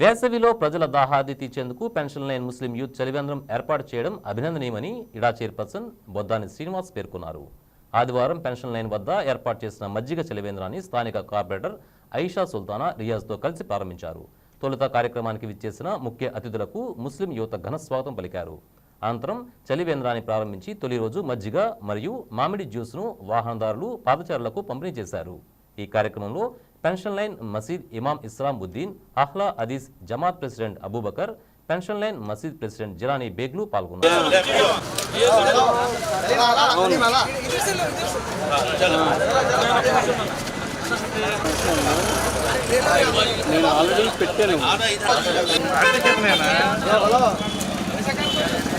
వేసవిలో ప్రజల దాహాది తీర్చేందుకు పెన్షన్ లైన్ ముస్లిం యూత్ చలివేంద్రం ఏర్పాటు చేయడం అభినందనీయమని ఇడా చైర్పర్సన్ బొద్దాని శ్రీనివాస్ పేర్కొన్నారు. ఆదివారం పెన్షన్ లైన్ వద్ద ఏర్పాటు చేసిన మజ్జిగ చలివేంద్రాన్ని స్థానిక కార్పొరేటర్ ఐషా సుల్తానా రియాజ్తో కలిసి ప్రారంభించారు. తొలుత కార్యక్రమానికి విచ్చేసిన ముఖ్య అతిథులకు ముస్లిం యువత ఘన స్వాగతం పలికారు. అనంతరం చలివేంద్రాన్ని ప్రారంభించి తొలి రోజు మజ్జిగ మరియు మామిడి జ్యూస్ను వాహనదారులు పాదచారులకు పంపిణీ చేశారు. ఈ కార్యక్రమంలో పెన్షన్ లైన్ మసీద్ ఇమాం ఇస్లాం Uddin అహ్లా అదీస్ Jamaat president Abu Bakr pension line మసీద్ ప్రెసిడెంట్ జిలానీ బేగ్లు పాల్గొన్నారు నేను ఆల్రెడీ పెట్టాను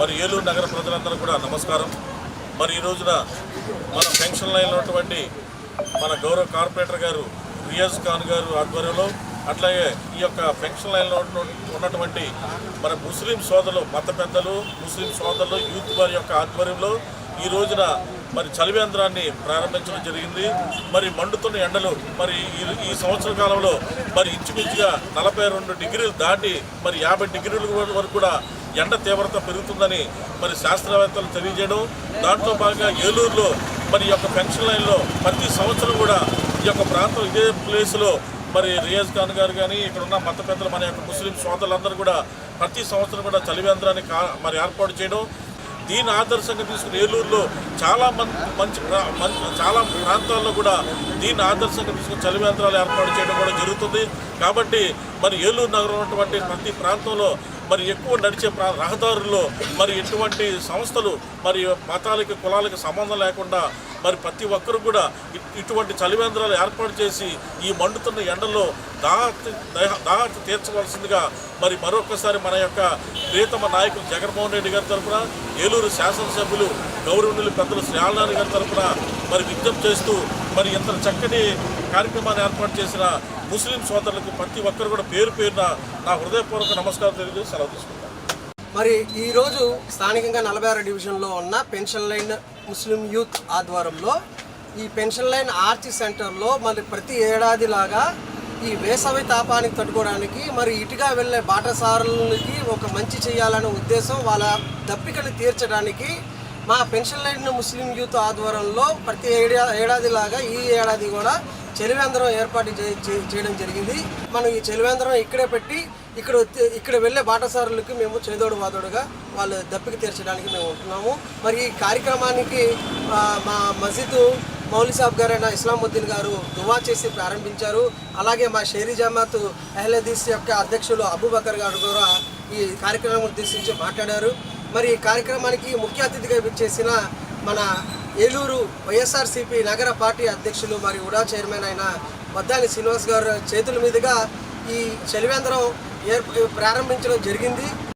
మరి ఏలూరు నగర ప్రజలందరూ కూడా నమస్కారం. మరి ఈ రోజున మన పెన్షన్ లైన్లో ఉన్నటువంటి మన గౌరవ కార్పొరేటర్ గారు రియాజ్ ఖాన్ గారు ఆధ్వర్యంలో అట్లాగే ఈ యొక్క పెన్షన్ లైన్లో ఉన్నటువంటి మన ముస్లిం సోదరులు మత పెద్దలు ముస్లిం సోదరులు యూత్ వారి యొక్క ఆధ్వర్యంలో ఈ రోజున మరి చలివేంద్రాన్ని ప్రారంభించడం జరిగింది. మరి మండుతున్న ఎండలు మరి ఈ ఈ సంవత్సర కాలంలో మరి ఇంచుమించుగా నలభై రెండు డిగ్రీలు దాటి మరి యాభై డిగ్రీల వరకు కూడా ఎండ తీవ్రత పెరుగుతుందని మరి శాస్త్రవేత్తలు తెలియజేయడం. దాంట్లో భాగంగా ఏలూరులో మరి ఈ యొక్క పెన్షన్ లైన్లో ప్రతి సంవత్సరం కూడా ఈ యొక్క ప్రాంతం ఇదే ప్లేస్లో మరి రియాజ్ ఖాన్ గారు కానీ ఇక్కడ ఉన్న మత పెద్దలు మన యొక్క ముస్లిం సోదరులందరూ కూడా ప్రతి సంవత్సరం కూడా చలివేంద్రాన్ని కా మరి ఏర్పాటు చేయడం. దీని ఆదర్శంగా తీసుకుని ఏలూరులో చాలా మంది మంచి చాలా ప్రాంతాల్లో కూడా దీన్ని ఆదర్శంగా తీసుకుని చలివేంద్రాలు ఏర్పాటు చేయడం కూడా జరుగుతుంది. కాబట్టి మరి ఏలూరు నగరం ఉన్నటువంటి ప్రతి ప్రాంతంలో మరి ఎక్కువ నడిచే రహదారుల్లో మరి ఎటువంటి సంస్థలు మరి మతాలకి కులాలకి సంబంధం లేకుండా మరి ప్రతి ఒక్కరు కూడా ఇటువంటి చలివేంద్రాలు ఏర్పాటు చేసి ఈ మండుతున్న ఎండలో దాహ దాహ తీర్చవలసిందిగా మరి మరొకసారి మన యొక్క ప్రియతమ నాయకులు జగన్మోహన్ రెడ్డి గారి తరఫున ఏలూరు శాసనసభ్యులు గౌరవనీయులు పెద్దలు శ్రీ గారి తరఫున మరి విజ్ఞప్తి చేస్తూ మరి ఇంత చక్కటి కార్యక్రమాన్ని ఏర్పాటు చేసిన ముస్లిం సోదరులకు ప్రతి ఒక్కరు కూడా పేరు పేరున నా హృదయపూర్వక నమస్కారం తెలియజేసి సెలవు తీసుకుంటాను. మరి ఈరోజు స్థానికంగా నలభై ఆరు డివిజన్లో ఉన్న పెన్షన్ లైన్ ముస్లిం యూత్ ఆధ్వర్యంలో ఈ పెన్షన్ లైన్ ఆర్చి సెంటర్లో మరి ప్రతి ఏడాది లాగా ఈ వేసవి తాపానికి తట్టుకోవడానికి మరి ఇటుగా వెళ్ళే బాటసారులకి ఒక మంచి చేయాలనే ఉద్దేశం వాళ్ళ దప్పికను తీర్చడానికి మా పెన్షన్ లైన్ ముస్లిం యూత్ ఆధ్వర్యంలో ప్రతి ఏడా ఏడాది లాగా ఈ ఏడాది కూడా చెలివేంద్రం ఏర్పాటు చేయడం జరిగింది. మనం ఈ చెలివేంద్రం ఇక్కడే పెట్టి ఇక్కడ ఇక్కడ వెళ్ళే బాటసారులకి మేము చేదోడు వాదోడుగా వాళ్ళు దప్పిక తీర్చడానికి మేము ఉంటున్నాము. మరి ఈ కార్యక్రమానికి మా మసీదు మౌలి సాబ్ గారైన ఇస్లాముద్దీన్ గారు దువా చేసి ప్రారంభించారు. అలాగే మా షేరీ జమాత్ అహ్లదీస్ యొక్క అధ్యక్షులు అబూబకర్ గారు కూడా ఈ కార్యక్రమం ఉద్దేశించి మాట్లాడారు. మరి ఈ కార్యక్రమానికి ముఖ్య అతిథిగా విచ్చేసిన మన ఏలూరు వైఎస్ఆర్సీపీ నగర పార్టీ అధ్యక్షులు మరియు ఉడా చైర్మన్ అయిన వద్దాని శ్రీనివాస్ గారు చేతుల మీదుగా ఈ చలివేంద్రం ఏర్ప ప్రారంభించడం జరిగింది.